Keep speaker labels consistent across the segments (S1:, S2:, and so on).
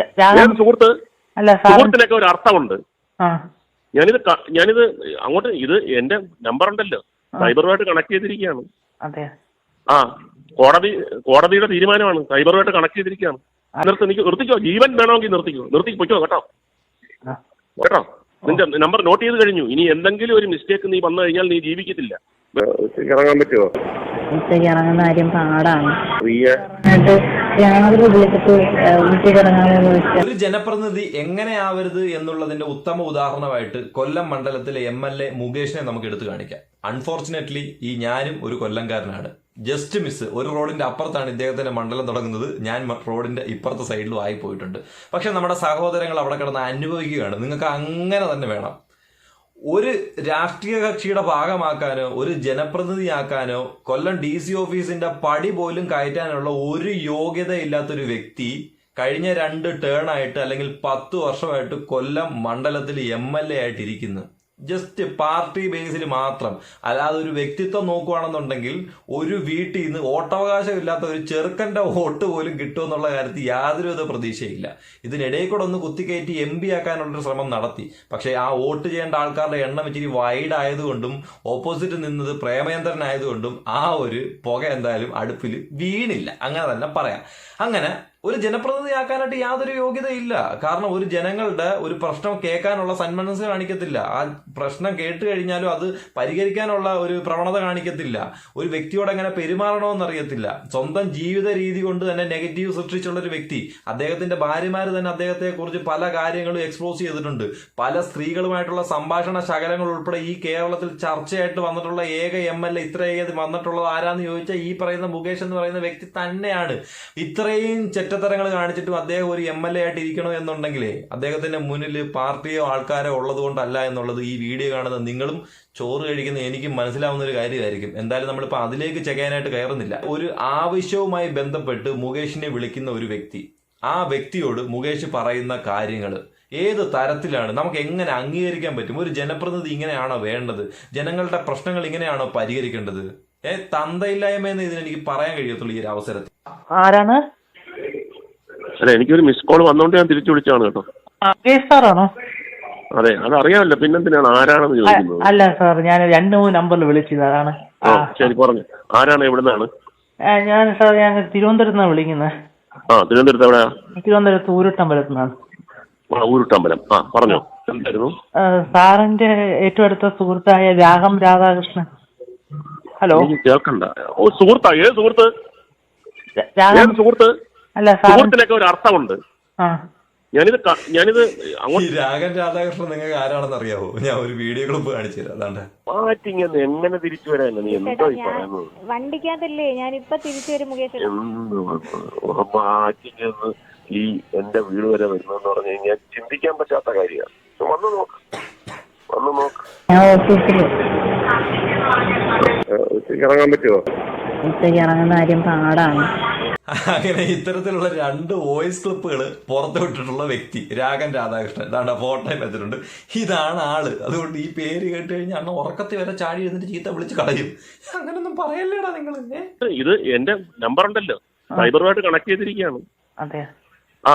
S1: ഏത് സുഹൃത്ത് സുഹൃത്തിനൊക്കെ ഒരു അർത്ഥമുണ്ട്. ഞാനിത് ഞാനിത് അങ്ങോട്ട് ഇത് എന്റെ നമ്പർ ഉണ്ടല്ലോ. സൈബറുമായിട്ട് കണക്ട് ചെയ്തിരിക്കുകയാണ്. ആ കോടതി കോടതിയുടെ തീരുമാനമാണ്. സൈബറുമായിട്ട് കണക്ട് ചെയ്തിരിക്കുകയാണ്. നിർത്തി എനിക്ക് നിർത്തിക്കോ. ജീവൻ വേണമെങ്കിൽ നിർത്തിക്കോ. നിർത്തി പൊയ്ക്കോ കേട്ടോ. കേട്ടോ? നിന്റെ നമ്പർ നോട്ട് ചെയ്ത് കഴിഞ്ഞു. ഇനി എന്തെങ്കിലും ഒരു മിസ്റ്റേക്ക് നീ വന്നു കഴിഞ്ഞാൽ നീ ജീവിക്കത്തില്ല. ഇറങ്ങാൻ പറ്റുമോ
S2: ഉച്ചയ്ക്ക് ഇറങ്ങുന്ന കാര്യം പാടാണ്. വിളിച്ചിട്ട് ഉച്ചയ്ക്ക് ഇറങ്ങാമെന്ന്
S3: ഒരു ജനപ്രതിനിധി എങ്ങനെയാവരുത് എന്നുള്ളതിന്റെ ഉത്തമ ഉദാഹരണമായിട്ട് കൊല്ലം മണ്ഡലത്തിലെ എം എൽ എ മുകേഷിനെ നമുക്ക് എടുത്തു കാണിക്കാം. അൺഫോർച്ചുനേറ്റ്ലി ഈ ഞാനും ഒരു കൊല്ലംകാരനാണ്. ജസ്റ്റ് മിസ് ഒരു റോഡിന്റെ അപ്പുറത്താണ് ഇദ്ദേഹത്തിന്റെ മണ്ഡലം തുടങ്ങുന്നത്. ഞാൻ റോഡിന്റെ ഇപ്പുറത്തെ സൈഡിലും ആയി പോയിട്ടുണ്ട് പക്ഷെ നമ്മുടെ സഹോദരങ്ങൾ അവിടെ കിടന്ന് അനുഭവിക്കുകയാണ്. നിങ്ങൾക്ക് അങ്ങനെ തന്നെ വേണം. ഒരു രാഷ്ട്രീയ കക്ഷിയുടെ ഭാഗമാക്കാനോ ഒരു ജനപ്രതിനിധിയാക്കാനോ കൊല്ലം ഡി സി ഓഫീസിന്റെ പടി പോലും കയറ്റാനുള്ള ഒരു യോഗ്യത ഇല്ലാത്തൊരു വ്യക്തി കഴിഞ്ഞ രണ്ട് ടേൺ ആയിട്ട് അല്ലെങ്കിൽ പത്ത് വർഷമായിട്ട് കൊല്ലം മണ്ഡലത്തിൽ എം എൽ എ ആയിട്ട് ഇരിക്കുന്നു ജസ്റ്റ് പാർട്ടി ബേസിൽ മാത്രം. അല്ലാതെ ഒരു വ്യക്തിത്വം നോക്കുകയാണെന്നുണ്ടെങ്കിൽ ഒരു വീട്ടിൽ നിന്ന് വോട്ടവകാശം ഇല്ലാത്ത ഒരു ചെറുക്കന്റെ വോട്ട് പോലും കിട്ടുമെന്നുള്ള കാര്യത്തിൽ യാതൊരുവിധ പ്രതീക്ഷയില്ല. ഇതിനിടയിൽ കൂടെ ഒന്ന് കുത്തിക്കയറ്റി എം പി ആക്കാനുള്ളൊരു ശ്രമം നടത്തി. പക്ഷേ ആ വോട്ട് ചെയ്യേണ്ട ആൾക്കാരുടെ എണ്ണം ഇച്ചിരി വൈഡ് ആയതുകൊണ്ടും ഓപ്പോസിറ്റ് നിന്നത് പ്രേമേന്ദ്രൻ ആയതുകൊണ്ടും ആ ഒരു പുക എന്തായാലും അടുപ്പിൽ വീണില്ല. അങ്ങനെ തന്നെ പറയാം. അങ്ങനെ ഒരു ജനപ്രതിനിധിയാക്കാനായിട്ട് യാതൊരു യോഗ്യതയില്ല. കാരണം ഒരു ജനങ്ങളുടെ ഒരു പ്രശ്നം കേൾക്കാനുള്ള സന്മനസ് കാണിക്കത്തില്ല. ആ പ്രശ്നം കേട്ട് കഴിഞ്ഞാലും അത് പരിഹരിക്കാനുള്ള ഒരു പ്രവണത കാണിക്കത്തില്ല. ഒരു വ്യക്തിയോട് എങ്ങനെ പെരുമാറണമെന്ന് അറിയത്തില്ല. സ്വന്തം ജീവിത രീതി കൊണ്ട് തന്നെ നെഗറ്റീവ് സൃഷ്ടിച്ചുള്ള ഒരു വ്യക്തി. അദ്ദേഹത്തിന്റെ ഭാര്യമാര് തന്നെ അദ്ദേഹത്തെ കുറിച്ച് പല കാര്യങ്ങളും എക്സ്പ്ലോസ് ചെയ്തിട്ടുണ്ട്. പല സ്ത്രീകളുമായിട്ടുള്ള സംഭാഷണ ശകലങ്ങൾ ഉൾപ്പെടെ ഈ കേരളത്തിൽ ചർച്ചയായിട്ട് വന്നിട്ടുള്ള ഏക എം എൽ എ ഇത്രയേത് വന്നിട്ടുള്ളത് ആരാന്ന് ചോദിച്ചാൽ ഈ പറയുന്ന മുകേഷ് എന്ന് പറയുന്ന വ്യക്തി തന്നെയാണ്. ഇത്രയും ചെറ്റത്തരങ്ങൾ കാണിച്ചിട്ടും അദ്ദേഹം ഒരു എം എൽ എ ആയിട്ട് ഇരിക്കണോ എന്നുണ്ടെങ്കിലേ അദ്ദേഹത്തിന്റെ മുന്നിൽ പാർട്ടിയോ ആൾക്കാരോ ഉള്ളത് കൊണ്ടല്ല എന്നുള്ളത് ഈ വീഡിയോ കാണുന്ന നിങ്ങളും ചോറ് കഴിക്കുന്ന എനിക്കും മനസ്സിലാവുന്ന ഒരു കാര്യമായിരിക്കും. എന്തായാലും നമ്മളിപ്പോൾ അതിലേക്ക് ചെക്കാനായിട്ട് കയറുന്നില്ല. ഒരു ആവശ്യവുമായി ബന്ധപ്പെട്ട് മുകേഷിനെ വിളിക്കുന്ന ഒരു വ്യക്തി. ആ വ്യക്തിയോട് മുകേഷ് പറയുന്ന കാര്യങ്ങൾ ഏത് തരത്തിലാണ്? നമുക്ക് എങ്ങനെ അംഗീകരിക്കാൻ പറ്റും? ഒരു ജനപ്രതിനിധി ഇങ്ങനെയാണോ വേണ്ടത്? ജനങ്ങളുടെ പ്രശ്നങ്ങൾ ഇങ്ങനെയാണോ പരിഹരിക്കേണ്ടത്? ഏ തന്തയില്ലായ്മ എന്ന് ഇതിന് എനിക്ക് പറയാൻ കഴിയത്തുള്ളൂ ഈ ഒരു അവസരത്തിൽ.
S4: ആരാണ്?
S1: അല്ല എനിക്കൊരു മിസ് കോൾ വന്നോണ്ട് ഞാൻ തിരിച്ചു വിളിച്ചാണ് കേട്ടോ.
S4: അതെ അത് സാറാണോ
S1: അതെ അതറിയാമല്ലോ പിന്നെന്തിനാണ് ആരാണെന്ന് ചോദിക്കുന്നത്?
S4: അല്ല സാർ ഞാൻ രണ്ട് മൂന്ന് നമ്പറിൽ വിളിച്ചതാണ്
S1: ആ ശരി പറഞ്ഞു. ആരാണ് എവിടുന്നാണ്
S4: ഞാൻ സാർ ഞാൻ തിരുവനന്തപുരത്ത് നിന്നാണ് വിളിക്കുന്നത്
S1: ആ തിരുവനന്തപുരത്ത് എവിടെയാ?
S4: തിരുവനന്തപുരത്ത് ഊരുട്ടമ്പലത്തു നിന്നാണ്
S1: ആ ഊരുട്ടമ്പലം. ആ പറഞ്ഞോ എന്തായിരുന്നു?
S4: സാറിന്റെ ഏറ്റവും അടുത്ത സുഹൃത്തായ രാഗം രാധാകൃഷ്ണൻ. ഹലോ?
S1: കേൾക്കണ്ട. ഓ സുഹൃത്താ ഏത് സുഹൃത്ത്?
S4: രാഗം
S1: സുഹൃത്ത്? സുഹൃത്തിനൊക്കെ ഒരു അർത്ഥമുണ്ട്. ഞാനിത് ഞാനിത്
S3: ഈ
S1: അങ്ങോട്ട്
S3: രാഗൻ രാധാകൃഷ്ണൻ നിങ്ങൾക്ക് ആരാണെന്ന് അറിയാവോ? ഞാൻ ഒരു വീഡിയോ ക്ലിപ്പ് കാണിച്ചു തരാം. അതാണ്ട്.
S1: മാറ്റിങ് എങ്ങനെ തിരിച്ചു വരാനോ നീ എന്തോ ഈ പറയുന്നത്?
S5: വണ്ടിക്കകത്തല്ലേ ഞാനിപ്പൊ തിരിച്ചു വരും മുകേഷ്
S1: മാറ്റിങ് എന്ന് ഈ എന്റെ വീട് വരെ വരുന്നെന്ന് പറഞ്ഞു കഴിഞ്ഞാൽ ചിന്തിക്കാൻ പറ്റാത്ത കാര്യമാണ്. വന്നു നോക്ക്. വന്നു നോക്ക്.
S2: ഞാൻ
S1: ഇറങ്ങാൻ പറ്റുമോ
S2: ഉച്ചയ്ക്ക് ഇറങ്ങുന്ന കാര്യം പാടാണ്.
S3: അങ്ങനെ ഇത്തരത്തിലുള്ള രണ്ട് വോയിസ് ക്ലിപ്പുകൾ പുറത്തു വിട്ടിട്ടുള്ള വ്യക്തി രാഗൻ രാധാകൃഷ്ണൻ. ഇതാണ് ഫോട്ടോയും വെച്ചിട്ടുണ്ട് ഇതാണ് ആൾ. അതുകൊണ്ട് ഈ പേര് കേട്ട് കഴിഞ്ഞാൽ അണ്ണ ഉറക്കത്തിൽ വരെ ചാടി എഴുന്നിട്ട് ചീത്ത വിളിച്ച് കളയും. അങ്ങനൊന്നും പറയല്ലേടാ നിങ്ങൾ
S1: ഇത് എന്റെ നമ്പർ ഉണ്ടല്ലോ. സൈബറുമായിട്ട് കണക്ട് ചെയ്തിരിക്കുകയാണ്.
S4: അതെ
S1: ആ.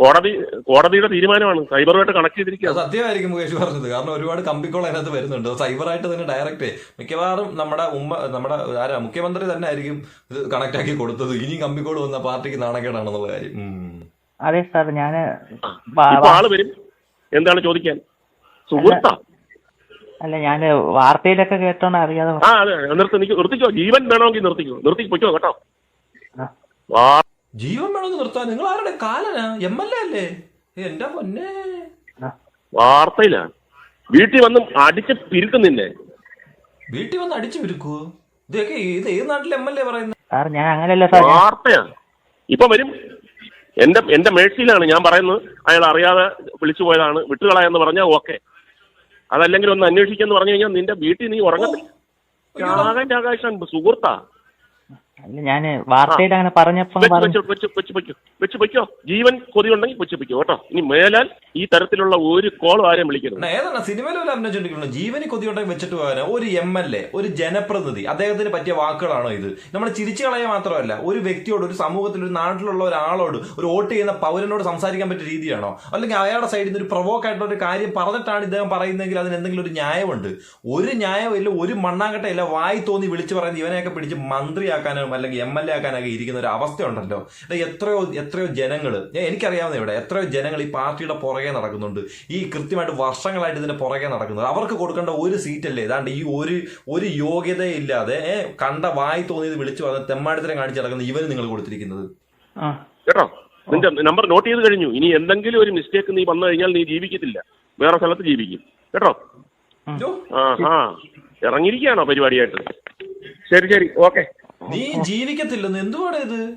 S1: കോടതി കോടതിയുടെ തീരുമാനമാണ്. സൈബറുമായിട്ട് കണക്ട്
S3: ചെയ്തിരിക്കുക
S1: ചെയ്തിരിക്കുകയാണ്
S3: സത്യമായിരിക്കും മുകേഷ് പറഞ്ഞത്. കാരണം ഒരുപാട് കമ്പിക്കോൾ അതിനകത്ത് വരുന്നുണ്ട്. സൈബറായിട്ട് തന്നെ ഡയറക്റ്റ് മിക്കവാറും നമ്മുടെ ഉമ്മ നമ്മുടെ ആരാ മുഖ്യമന്ത്രി തന്നെ ആയിരിക്കും ഇത് കണക്ട് ആക്കി കൊടുത്തത്. ഇനി കമ്പിക്കോൾ വന്ന പാർട്ടിക്ക് നാണക്കേടാണെന്നുള്ള കാര്യം.
S4: അതെ സാർ ഞാൻ
S1: ആൾ വരും. എന്താണ് ചോദിക്കാൻ? സുഹൃത്താ?
S4: അല്ല ഞാൻ വാർത്തയിലൊക്കെ കേട്ടോണ്ട് അറിയാതെ
S1: ആ അതെ നിർത്തി നിർത്തിക്കോ. ജീവൻ വേണമെങ്കിൽ നിർത്തിക്കോ. നിർത്തി പൊയ്ക്കോ കേട്ടോ. വാ
S3: ജീവൻ വേണമെന്ന് നിർത്താൻ. നിങ്ങൾ ആരുടെ? കാലനാ? എം എൽ എ അല്ലേ? എന്റെ പൊന്നെ?
S1: വാർത്തയിലാണ് വീട്ടിൽ വന്ന് അടിച്ച് പിരുക്കുന്നില്ലേ
S3: വീട്ടിൽ വന്ന് അടിച്ചു പിരുക്കൂ ഇതൊക്കെ ഇത് ഏത് നാട്ടിലെ എം എൽ എ പറയുന്നത്
S4: സാർ ഞാൻ അങ്ങനെയല്ല സാർ.
S1: വാർത്തയാണ് ഇപ്പൊ വരും. എന്റെ എന്റെ മേഴ്സിയിലാണ് ഞാൻ പറയുന്നത്. അയാൾ അറിയാതെ വിളിച്ചു പോയതാണ്. വിട്ടുകളയെന്ന് പറഞ്ഞാൽ ഓക്കെ. അതല്ലെങ്കിൽ ഒന്ന് അന്വേഷിക്കാന്ന് പറഞ്ഞു കഴിഞ്ഞാൽ നിന്റെ വീട്ടിൽ നീ ഉറങ്ങത്തില്ല. ആകാശം സുഹൃത്താ.
S4: അല്ല ഞാൻ വാർത്തയിൽ അങ്ങനെ പറഞ്ഞപ്പോ
S1: വെച്ച് പൊയ്ക്കോ ജീവൻ കൊതിയുണ്ടെങ്കിൽ വെച്ച് വെക്കോ കേട്ടോ. ഇനി മേലാൽ ഈ തരത്തിലുള്ള ഒരു കോളും ആരെയും വിളിക്കരുത്.
S3: ഏതാണ് സിനിമയിൽ വല്ല അഭിനയിച്ചോണ്ടിരിക്കുന്നത് ജീവനി കൊതിയുണ്ടെങ്കിൽ വെച്ചിട്ട് പോകാൻ ഒരു എം എൽ എ ഒരു ജനപ്രതിനിധി അദ്ദേഹത്തിന് പറ്റിയ വാക്കുകളാണോ ഇത്? നമ്മൾ ചിരിച്ചു കളയാൻ മാത്രമല്ല ഒരു വ്യക്തിയോട് ഒരു സമൂഹത്തിൽ ഒരു നാട്ടിലുള്ള ഒരാളോട് ഒരു വോട്ട് ചെയ്യുന്ന പൗരനോട് സംസാരിക്കാൻ പറ്റിയ രീതിയാണോ? അല്ലെങ്കിൽ അയാളുടെ സൈഡിൽ നിന്ന് ഒരു പ്രൊവോക്ക് ആയിട്ടുള്ള ഒരു കാര്യം പറഞ്ഞിട്ടാണ് ഇദ്ദേഹം പറയുന്നതെങ്കിൽ അതിന് എന്തെങ്കിലും ഒരു ന്യായമുണ്ട്? ഒരു ന്യായമില്ല ഒരു മണ്ണാങ്കട്ടയില്ല വായി തോന്നി വിളിച്ചു പറയുന്ന ഇവനെയൊക്കെ പിടിച്ച് മന്ത്രിയാക്കാനോ അല്ലെങ്കിൽ എം എൽ എ ആക്കാനൊക്കെ ഇരിക്കുന്ന ഒരു അവസ്ഥ ഉണ്ടല്ലോ എത്രയോ എത്രയോ ജനങ്ങൾ എനിക്കറിയാവുന്ന ഇവിടെ എത്രയോ ജനങ്ങൾ ഈ പാർട്ടിയുടെ പുറകെ നടക്കുന്നുണ്ട്. ഈ കൃത്യമായിട്ട് വർഷങ്ങളായിട്ട് ഇതിന്റെ പുറകെ നടക്കുന്നത് അവർക്ക് കൊടുക്കേണ്ട ഒരു സീറ്റല്ലേ? ഏതാണ്ട് ഈ ഒരു ഒരു യോഗ്യതയില്ലാതെ കണ്ട വായി തോന്നിയത് വിളിച്ചു പറഞ്ഞ തെമ്മാടിത്തരം കാണിച്ചു നടക്കുന്ന ഇവർ നിങ്ങൾ കൊടുത്തിരിക്കുന്നത്.
S4: ആ.
S1: കേട്ടോ? നിന്റെ നമ്പർ നോട്ട് ചെയ്ത് കഴിഞ്ഞു. ഇനി എന്തെങ്കിലും ഒരു മിസ്റ്റേക്ക് നീ വന്നു കഴിഞ്ഞാൽ നീ ജീവിക്കത്തില്ല. വേറെ സ്ഥലത്ത് ജീവിക്കും. കേട്ടോ? ആ ആ. ഇറങ്ങിയിരിക്കുകയാണോ പരിപാടിയായിട്ട്? ശരി ശരി. ഓക്കെ.
S3: നീ ജീവിക്കത്തില്ലെന്ന് എന്തുവാണ് ഇത്?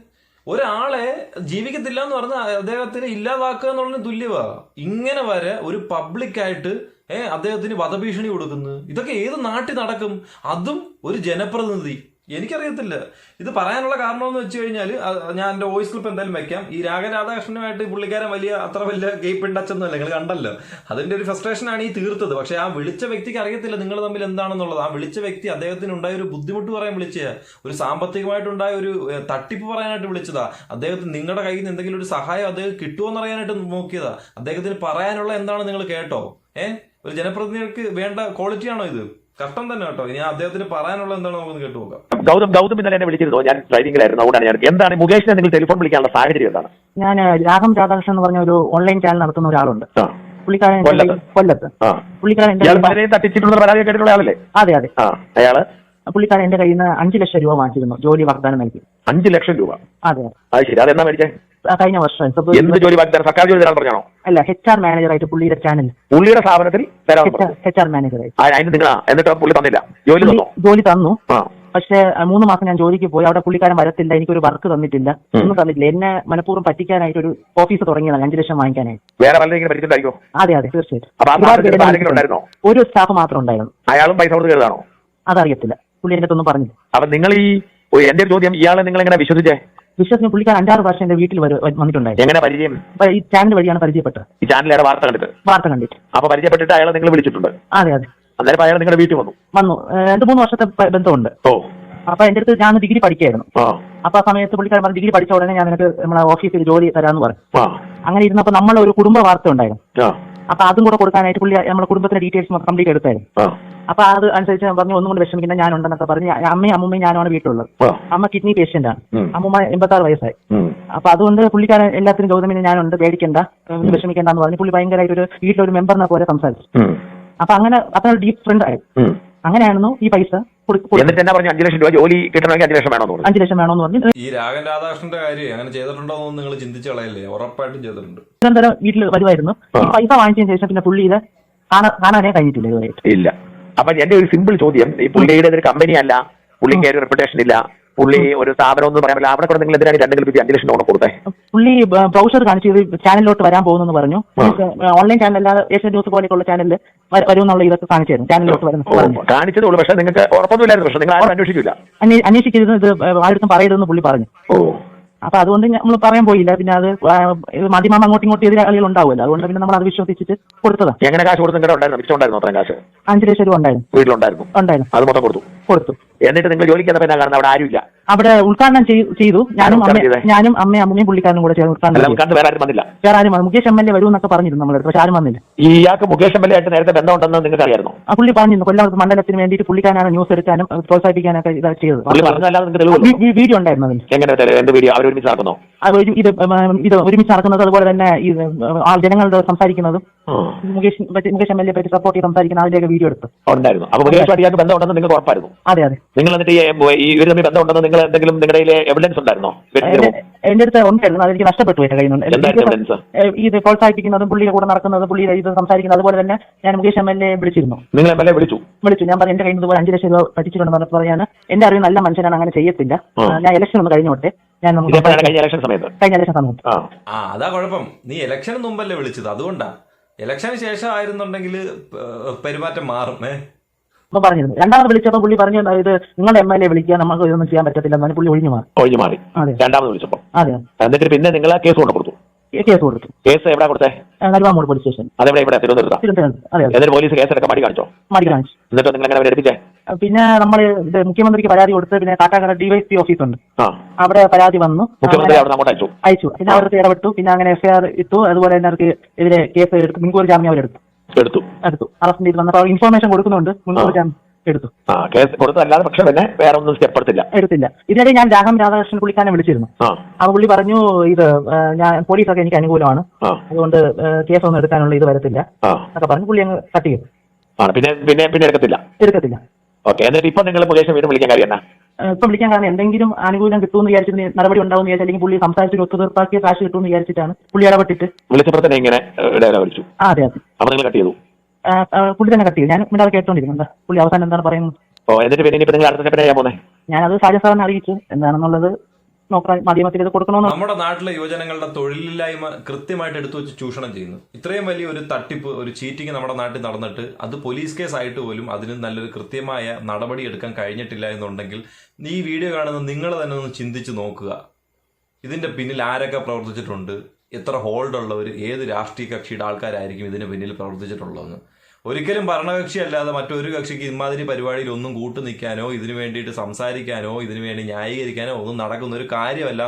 S3: ഒരാളെ ജീവിക്കത്തില്ല എന്ന് പറഞ്ഞാൽ അദ്ദേഹത്തിന് ഇല്ലാതാക്കുക എന്നുള്ളതിന് തുല്യവാ. ഇങ്ങനെ വരെ ഒരു പബ്ലിക്കായിട്ട് ഏഹ് അദ്ദേഹത്തിന് വധഭീഷണി കൊടുക്കുന്നു. ഇതൊക്കെ ഏത് നാട്ടിൽ നടക്കും? അതും ഒരു ജനപ്രതിനിധി. എനിക്കറിയത്തില്ല. ഇത് പറയാനുള്ള കാരണം എന്ന് വെച്ച് കഴിഞ്ഞാൽ ഞാൻ എന്റെ വോയിസ് ക്ലിപ്പ് എന്തായാലും വെക്കാം. ഈ രാഘരാധാകൃഷ്ണനുമായിട്ട് ഈ പുള്ളിക്കാരൻ വലിയ അത്ര വലിയ ഗെയ്പ്പ് ടച്ചൊന്നുമല്ല നിങ്ങൾ കണ്ടല്ലോ. അതിന്റെ ഒരു ഫ്രസ്ട്രേഷൻ ആണ് ഈ തീർത്തത്. പക്ഷെ ആ വിളിച്ച വ്യക്തിക്ക് അറിയത്തില്ല നിങ്ങൾ തമ്മിൽ എന്താണെന്നുള്ളത്. ആ വിളിച്ച വ്യക്തി അദ്ദേഹത്തിന് ഉണ്ടായ ഒരു ബുദ്ധിമുട്ട് പറയാൻ വിളിച്ചതാ ഒരു സാമ്പത്തികമായിട്ടുണ്ടായ ഒരു തട്ടിപ്പ് പറയാനായിട്ട് വിളിച്ചതാ. അദ്ദേഹത്തിന് നിങ്ങളുടെ കയ്യിൽ നിന്ന് എന്തെങ്കിലും ഒരു സഹായം അദ്ദേഹം കിട്ടുമോ എന്നറിയാനായിട്ട് നോക്കിയതാ. അദ്ദേഹത്തിന് പറയാനുള്ള എന്താണ് നിങ്ങൾ കേട്ടോ? ഏഹ് ഒരു ജനപ്രതിനിധികൾക്ക് വേണ്ട ക്വാളിറ്റി ആണോ ഇത്? കഷ്ടം തന്നെ കേട്ടോ. ഇനി അദ്ദേഹത്തിന് പറയാനുള്ള എന്താണ് നമുക്ക് കേട്ടു നോക്കാം.
S6: ഗൗതം ഗൗതം ഇന്നലെ എന്നെ വിളിച്ചിരുന്നു. ഞാൻ ഡ്രൈവിംഗിലായിരുന്നു അതുകൊണ്ടാണ് ഞാൻ എന്താണ് മുകേഷിനെ നിങ്ങൾ ടെലിഫോൺ വിളിക്കാനുള്ള സാഹചര്യം എന്താണ്?
S4: ഞാൻ രാഘം രാധാകൃഷ്ണൻ എന്ന് പറഞ്ഞ ഒരു ഓൺലൈൻ ചാനൽ നടത്തുന്ന ഒരാളുണ്ട്. പുള്ളിക്കാരൻ
S6: കൊല്ലത്ത്?
S4: പുള്ളിക്കാരൻ
S6: തട്ടിച്ചിട്ടുള്ള പരാതി കേട്ടിട്ടുള്ള ആളല്ലേ?
S4: അതെ അതെ.
S6: അയാൾ?
S4: പുള്ളിക്കാരൻ എന്റെ കയ്യിൽ നിന്ന് അഞ്ചു ലക്ഷം രൂപ വാങ്ങിച്ചിരുന്നു. ജോലി വാഗ്ദാനം നൽകി.
S6: അഞ്ചു ലക്ഷം രൂപ.
S4: അതെ
S6: അത്. ശരി. അതെന്താ മേടിച്ചേ?
S4: കഴിഞ്ഞ വർഷം.
S6: എന്ത്
S4: ഫെബ്രുവരി
S6: ജോലി വാഗ്ദാനം സർക്കാർ ജോലി തരാൻ പറഞ്ഞാണോ?
S4: അല്ല എച്ച് ആർ മാനേജർ ആയിട്ട് പുള്ളിയുടെ ചാനൽ
S6: പുള്ളിയുടെ സ്ഥാപനത്തിൽ
S4: എച്ച് ആർ മാനേജർ
S6: ആയിട്ട്. അതിന് നിങ്ങളാ. എന്നിട്ട് പുള്ളി തന്നില്ല. ജോലി തന്നോ?
S4: ജോലി തന്നു. പക്ഷേ മൂന്ന് മാസം ഞാൻ ജോലിക്ക് പോയി. അവിടെ പുള്ളിക്കാരൻ വരത്തില്ല. എനിക്കൊരു വർക്ക് തന്നിട്ടില്ല. ഒന്നും തന്നിട്ടില്ല. എന്നെ മനഃപൂർവം പറ്റിക്കാനായിട്ട് ഒരു ഓഫീസ് തുടങ്ങിയതാണ്. അഞ്ചു ലക്ഷം വാങ്ങിക്കാനായിട്ട്.
S6: വേറെ
S4: അതെ അതെ. തീർച്ചയായിട്ടും. ഒരു സ്റ്റാഫ് മാത്രം ഉണ്ടായിരുന്നു.
S6: അയാളും പൈസ കൊടുത്ത്
S4: അതറിയത്തില്ല. പുള്ളി എന്റെ അടുത്തൊന്നും പറഞ്ഞില്ല.
S6: അപ്പൊ നിങ്ങൾ ഈ എന്റെ ചോദ്യം. ഇയാളെ നിങ്ങൾ എങ്ങനെ വിശ്വസിച്ചേ?
S4: വിശ്വസിന് പുള്ളിക്കാരൻ അഞ്ചാറ് പ്രാവശ്യം എന്റെ വീട്ടിൽ വരു- വന്നിട്ടുണ്ടായിരുന്നു.
S6: എങ്ങനെ പരിചയം?
S4: അപ്പൊ ഈ ചാനൽ വഴിയാണ് പരിചയപ്പെട്ടത്.
S6: ഈ ചാനലിലെ വാർത്ത കണ്ടിട്ട്?
S4: വാർത്ത കണ്ടിട്ട്.
S6: അപ്പൊ പരിചയപ്പെട്ടിട്ട് അയാളെ നിങ്ങൾ വിളിച്ചിട്ടുണ്ട്?
S4: അതെ അതെ.
S6: അന്നേരം അയാൾ നിങ്ങളുടെ വീട്ടിൽ വന്നു?
S4: വന്നു. ഏഹ് രണ്ട് മൂന്ന് വർഷത്തെ ബന്ധമുണ്ട്.
S6: ഓ.
S4: അപ്പൊ എന്റെ അടുത്ത് ഞാൻ ഡിഗ്രി പഠിക്കായിരുന്നു.
S6: ആ.
S4: അപ്പൊ ആ സമയത്ത് പുള്ളിക്കാരൻ പറഞ്ഞു ഡിഗ്രി പഠിച്ച ഉടനെ ഞാൻ നിനക്ക് നമ്മളെ ഓഫീസിൽ ജോലി തരാന്ന് പറഞ്ഞു.
S6: ആ.
S4: അങ്ങനെ ഇരുന്നപ്പോ നമ്മളെ ഒരു കുടുംബ വാർത്ത ഉണ്ടായിരുന്നു.
S6: ആ.
S4: അപ്പൊ അതും കൂടെ കൊടുക്കാനായിട്ട് പുള്ളി നമ്മുടെ കുടുംബത്തിന്റെ ഡീറ്റെയിൽസ് കംപ്ലീറ്റ് എടുത്തായിരുന്നു.
S6: ആ.
S4: അപ്പൊ അത് അനുസരിച്ച് ഞാൻ പറഞ്ഞു ഒന്നും കൊണ്ട് വിഷമിക്കുന്ന ഞാനുണ്ടെന്നൊക്കെ പറഞ്ഞ് പറഞ്ഞു അമ്മയും അമ്മയും ഞാനാണ് വീട്ടിലുള്ളത്. അമ്മ കിഡ്നി പേഷ്യന്റ് ആണ്. അമ്മ എൺപത്താറ് വയസ്സായി. അപ്പൊ അതുകൊണ്ട് പുള്ളിക്കാരൻ എല്ലാത്തിനും ഗൗതമിന് ഞാനുണ്ട് പേടിക്കണ്ട വിഷമിക്കേണ്ട എന്ന് പറഞ്ഞ് പുള്ളി ഭയങ്കരമായിട്ട് ഒരു വീട്ടിലൊരു മെമ്പറിനെ പോലെ സംസാരിച്ചു. അപ്പൊ അങ്ങനെ അത്ര ഡീപ് ഫ്രണ്ട് ആയി. അങ്ങനെയായിരുന്നു ഈ പൈസ.
S6: എന്നിട്ട് എന്നാ പറഞ്ഞു? അഞ്ചു ലക്ഷം രൂപ ജോലി കിട്ടണമെങ്കിൽ അഞ്ചു ലക്ഷം വേണമെന്ന് പറഞ്ഞു.
S4: അഞ്ചു ലക്ഷം വേണമെന്ന് പറഞ്ഞു.
S3: ഈ രാഗൻ രാധാകൃഷ്ണന്റെ കാര്യം അങ്ങനെ ചെയ്തിട്ടുണ്ടോ എന്ന് നിങ്ങൾ ചിന്തിച്ചു കളയല്ലേ? ഉറപ്പായിട്ടും ചെയ്തിട്ടുണ്ട്.
S4: നിരന്തരം വീട്ടിൽ വരുമായിരുന്നു. പൈസ വാങ്ങിച്ചതിന് ശേഷം പിന്നെ പുള്ളി ഇത് കാണാ- കാണാനേ കഴിഞ്ഞിട്ടില്ല ഇതുവരെ.
S6: ഇല്ല. അപ്പൊ എന്റെ ഒരു സിമ്പിൾ ചോദ്യം ഈ പുള്ളിയുടെ ഒരു കമ്പനി അല്ല പുള്ളിക്ക് ഒരു റെപ്യൂട്ടേഷൻ ഇല്ല പുള്ളി ഒരു സ്ഥാപനം ഒന്നും പറയാൻ പറ്റില്ല. അവിടെ കൂടെ നിങ്ങൾ എന്തിനാണ് രണ്ടെങ്കിലും പിറ്റി അഞ്ചു ലക്ഷം ലോൺ കൊടുത്തേ?
S4: പുള്ളി ബ്രൗസർ കാണിച്ച് ഇത് ചാനലിലോട്ട് വരാൻ പോകുന്നെന്ന് പറഞ്ഞു. ഓൺലൈൻ ചാനൽ അല്ലാതെ ഏഷ്യൻ ന്യൂസ് പോലെയുള്ള ചാനലിൽ വരുമെന്നുള്ള ഇതൊക്കെ കാണിച്ചായിരുന്നു ചാനലിലോട്ട് വരുന്ന
S6: കാണിച്ചത് ഉള്ളൂ. പക്ഷെ നിങ്ങൾക്ക് ഉറപ്പൊന്നുമില്ലായിരുന്നു. പക്ഷെ നിങ്ങൾ ആരും അന്വേഷിക്കില്ല
S4: അന്വേ- അന്വേഷിക്കരുത്. ഇത് ആരുടെ പറയരുതെന്ന് പുള്ളി പറഞ്ഞു.
S6: ഓ.
S4: അപ്പൊ അതുകൊണ്ട് നമ്മൾ പറയാൻ പോയില്ല. പിന്നെ അത് മാധ്യമം അങ്ങോട്ടും ഇങ്ങോട്ടും എതിരാളികൾ ഉണ്ടാവുമല്ലോ അതുകൊണ്ട് പിന്നെ നമ്മൾ അത് വിശ്വസിച്ചിട്ട് കൊടുത്തതാണ്
S6: എങ്ങനെ കാശ് കൊടുത്തുണ്ടായിരുന്നു നിങ്ങളുടെ ഉണ്ടായിരുന്നു? മിച്ചം ഉണ്ടായിരുന്നു അത്രയും കാശ്?
S4: അഞ്ചു ലക്ഷം രൂപ ഉണ്ടായിരുന്നു.
S6: വീട്ടിലുണ്ടായിരുന്നു.
S4: ഉണ്ടായിരുന്നു.
S6: അത് മൊത്തം കൊടുത്തു.
S4: കൊടുത്തു.
S6: എന്നിട്ട് നിങ്ങൾ ജോലിക്ക് അവിടെ ആരുമില്ല.
S4: അവിടെ ഉദ്ഘാടനം ചെയ്തു. ഞാനും അമ്മ ഞാനും അമ്മയും അമ്മയും പുള്ളിക്കാരനും കൂടെ ചേർന്ന് ഉദ്ഘാടനം ചെയ്തു.
S6: നമുക്ക് വേറെ ആരും വന്നില്ല.
S4: വേറെ ആരും. മുകേഷ് എം എൽ എ വരും എന്നൊക്കെ പറഞ്ഞിരുന്നു അടുത്ത് പക്ഷെ ആരും വന്നില്ല.
S6: ഇയാൾക്ക് മുകേഷ് എം എൽ എ ആയിട്ട് നേരത്തെ ബന്ധമുണ്ടെന്ന് നിങ്ങൾക്ക് അറിയായിരുന്നു
S4: ആ പുള്ളി പറഞ്ഞിരുന്നു കൊല്ലം മണ്ഡലത്തിന് വേണ്ടിയിട്ട് പുള്ളിക്കാരാണ് ന്യൂസ് എടുക്കാനും പ്രോത്സാഹിപ്പിക്കാനൊക്കെ ഇത് ചെയ്തത്. വീഡിയോ ഉണ്ടായിരുന്നു
S6: എങ്ങനെ വീഡിയോ? അവർ ഒരുമിച്ച് നടക്കുന്നോ?
S4: ഇത് ഇത് ഒരുമിച്ച് നടക്കുന്നത് അതുപോലെ തന്നെ ഈ ജനങ്ങളുടെ സംസാരിക്കുന്നതും Mukesh Mukesh M L A പറ്റി സപ്പോർട്ട് ചെയ്ത് സംസാരിക്കുന്ന അതിന്റെയൊക്കെ വീഡിയോ എടുത്തു.
S6: ഉണ്ടായിരുന്നു. അപ്പൊ മുകേഷ് ബന്ധമുണ്ടെന്ന് നിങ്ങൾക്ക് ഉറപ്പായിരുന്നു.
S4: അതെ അതെ.
S6: നിങ്ങൾ എന്നിട്ട് ഈ ഈ ഇവർ തമ്മിൽ ബന്ധമുണ്ടെന്ന് നിങ്ങൾ എന്തെങ്കിലും നിങ്ങളുടെ എവിഡൻസ് ഉണ്ടായിരുന്നോ?
S4: എന്റെ അടുത്ത് ഉണ്ടായിരുന്നു. അതെനിക്ക് നഷ്ടപ്പെട്ടു എന്റെ കയ്യിൽ നിന്ന്. ഇത് പ്രോത്സാഹിപ്പിക്കുന്നതും പുള്ളിയുടെ കൂടെ നടക്കുന്നതും പുള്ളിയുടെ ഇത് സംസാരിക്കുന്നത് അതുപോലെ തന്നെ ഞാൻ മുകേഷ് എം എൽ എ വിളിച്ചിരുന്നു.
S6: നിങ്ങൾ എം എൽ എ വിളിച്ചു?
S4: വിളിച്ചു. ഞാൻ പറഞ്ഞു എന്റെ കയ്യിൽ നിന്ന് അഞ്ച് ലക്ഷം രൂപ പറ്റിച്ചിട്ടുണ്ടെന്ന് പറഞ്ഞപ്പോൾ എന്റെ അറിവ് നല്ല മനുഷ്യനാണ് അങ്ങനെ ചെയ്യത്തില്ല. ഞാൻ ഇലക്ഷൻ ഒന്ന് കഴിഞ്ഞോട്ടെ. ഞാൻ
S6: കഴിഞ്ഞ ഇലക്ഷൻ സമയത്ത്?
S4: കഴിഞ്ഞ ഇലക്ഷൻ സമയത്ത്.
S6: ആ.
S3: അതാ കുഴപ്പം. നീ ഇലക്ഷന് മുമ്പല്ലേ വിളിച്ചത്? അതുകൊണ്ടാ. ഇലക്ഷന് ശേഷം ആയിരുന്നുണ്ടെങ്കിൽ പെരുമാറ്റം മാറും.
S4: അപ്പൊ പറഞ്ഞിരുന്നു. രണ്ടാമത് വിളിച്ചപ്പോൾ പുള്ളി പറഞ്ഞു ഇത് നിങ്ങളുടെ എം എൽ എ വിളിക്കുക നമുക്ക് ഇതൊന്നും ചെയ്യാൻ പറ്റത്തില്ല പുള്ളി ഒഴിഞ്ഞു മാറി.
S6: ഒഴിഞ്ഞു മാറി. രണ്ടാമത് വിളിച്ചപ്പോ.
S4: അതെ
S6: എന്നിട്ട് പിന്നെ നിങ്ങൾ കേസ് കൊണ്ട് കൊടുത്തു.
S4: കേസ് കൊടുത്തു.
S6: കേസ് എവിടെ കൊടുത്തേ?
S4: നരുവാമൂട് പോലീസ് സ്റ്റേഷൻ
S6: അതെവിടെ ഇവിടെ? തിരുവനന്തപുരത്താ? എന്നിട്ട് പോലീസ് കേസെടുക്കാൻ മടി കാണിച്ചോ?
S4: മടി കാണിച്ചു.
S6: എന്നിട്ട് നിങ്ങൾ എങ്ങനെ എടുപ്പിച്ചേ?
S4: പിന്നെ നമ്മൾ ഇത് മുഖ്യമന്ത്രിക്ക് പരാതി കൊടുത്ത് പിന്നെ കാട്ടാക്കട ഡിവൈഎസ്പി ഓഫീസ് ഉണ്ട്. അവിടെ പരാതി വന്നു.
S6: മുഖ്യമന്ത്രി
S4: അങ്ങനെ
S6: അവിടെ അങ്ങോട്ട് അയച്ചു.
S4: അയച്ചു. പിന്നെ അവർക്ക് ഇടപെട്ടു. പിന്നെ അങ്ങനെ എഫ്ഐആർ ഇട്ടു. അതുപോലെ തന്നെ അവർക്ക് എതിരെ കേസ് എടുത്തു മുൻകൂർ ജാമ്യം അവരെടുത്തു.
S6: എടുത്തു.
S4: എടുത്തു. അറസ്റ്റ് ചെയ്ത് വന്നപ്പോൾ ഇൻഫർമേഷൻ കൊടുക്കുന്നുണ്ട്. മുൻകൂർ ജാമ്യം എടുത്തു.
S6: ആ കേസ് കൊടുത്തതല്ലാതെ പക്ഷെ പിന്നെ വേറെ ഒന്നും സ്റ്റെപ്പ് എടുത്തില്ല.
S4: എടുത്തില്ല ഇതിനിടെ ഞാൻ രാഘവൻ രാധാകൃഷ്ണൻ പുള്ളിക്കാരനെ വിളിച്ചിരുന്നു.
S6: ആ.
S4: അപ്പൊ പുള്ളി പറഞ്ഞു ഇത് ഞാൻ പോലീസൊക്കെ എനിക്ക് അനുകൂലമാണ്.
S6: ആ.
S4: അതുകൊണ്ട് കേസൊന്നും എടുക്കാനുള്ള ഇത് വരത്തില്ല.
S6: ആ.
S4: എന്നൊക്കെ പറഞ്ഞു പുള്ളി അങ്ങ് കട്ട് ചെയ്തു.
S6: ആണ് പിന്നെ പിന്നെ പിന്നെ എടുക്കത്തില്ല.
S4: എടുക്കത്തില്ല.
S6: ഓക്കെ എന്നിട്ട് ഇപ്പൊ നിങ്ങൾ മുകേഷ് വീണ്ടും വിളിക്കാൻ കാര്യം എന്നാ?
S4: ഇപ്പൊ വിളിക്കാൻ കാരണം എന്തെങ്കിലും ആനുകൂല്യം കിട്ടുമെന്ന് വിചാരിച്ചിട്ട് നടപടി ഉണ്ടാവുമെന്ന് വിചാരിച്ചു അല്ലെങ്കിൽ പുള്ളി സംസാരിച്ച് ഒത്തുതീർപ്പാക്കിയ കാശ് കിട്ടുമെന്ന് വിചാരിച്ചിട്ടാണ് പുള്ളി ഇടപെട്ടിട്ട്.
S6: വിളിച്ചപ്പോൾ തന്നെ ഇങ്ങനെ ഇടയില വിളിച്ചു?
S4: ആ അതെ അതെ.
S6: അപ്പോൾ നിങ്ങൾ കട്ട് ചെയ്തു?
S4: പുള്ളി തന്നെ കട്ട് ചെയ്തു. ഞാൻ ഇവിടെ കേട്ടോണ്ടിരുന്നു എന്താ പുള്ളി അവസാനം എന്താണ് പറയുന്നത്?
S6: ഓ എന്നിട്ട് പിന്നെ ഇനിയിപ്പോ നിങ്ങൾ അടുത്ത സ്റ്റെപ്പിനെ ചെയ്യാൻ പോകുന്നത്
S4: ഞാനത് ഷാജ സാറിനെ അറിയിച്ചു. എന്താണെന്നുള്ളത് നോക്കാൻ മാധ്യമത്തിൽ ഇത് കൊടുക്കണമെന്ന്.
S3: നമ്മുടെ നാട്ടിലെ യുവജനങ്ങളുടെ തൊഴിലില്ലായ്മ കൃത്യമായിട്ട് എടുത്തു വെച്ച് ചൂഷണം ചെയ്യുന്നു. ഇത്രയും വലിയ ഒരു തട്ടിപ്പ് ഒരു ചീറ്റിംഗ് നമ്മുടെ നാട്ടിൽ നടന്നിട്ട് അത് പോലീസ് കേസ് ആയിട്ട് പോലും അതിന് നല്ലൊരു കൃത്യമായ നടപടി എടുക്കാൻ കഴിഞ്ഞിട്ടില്ല എന്നുണ്ടെങ്കിൽ ഈ വീഡിയോ കാണുന്ന നിങ്ങൾ തന്നെ ഒന്ന് ചിന്തിച്ച് നോക്കുക. ഇതിന്റെ പിന്നിൽ ആരൊക്കെ പ്രവർത്തിച്ചിട്ടുണ്ട്? എത്ര ഹോൾഡ് ഉള്ളവർ ഏത് രാഷ്ട്രീയ കക്ഷിയുടെ ആൾക്കാരായിരിക്കും ഇതിന് പിന്നിൽ പ്രവർത്തിച്ചിട്ടുള്ളതെന്ന്? ഒരിക്കലും ഭരണകക്ഷി അല്ലാതെ മറ്റൊരു കക്ഷിക്ക് ഇമാതിരി പരിപാടിയിൽ ഒന്നും കൂട്ടു നിൽക്കാനോ ഇതിനു വേണ്ടിയിട്ട് സംസാരിക്കാനോ ഇതിനു വേണ്ടി ന്യായീകരിക്കാനോ ഒന്നും നടക്കുന്ന ഒരു കാര്യമല്ല.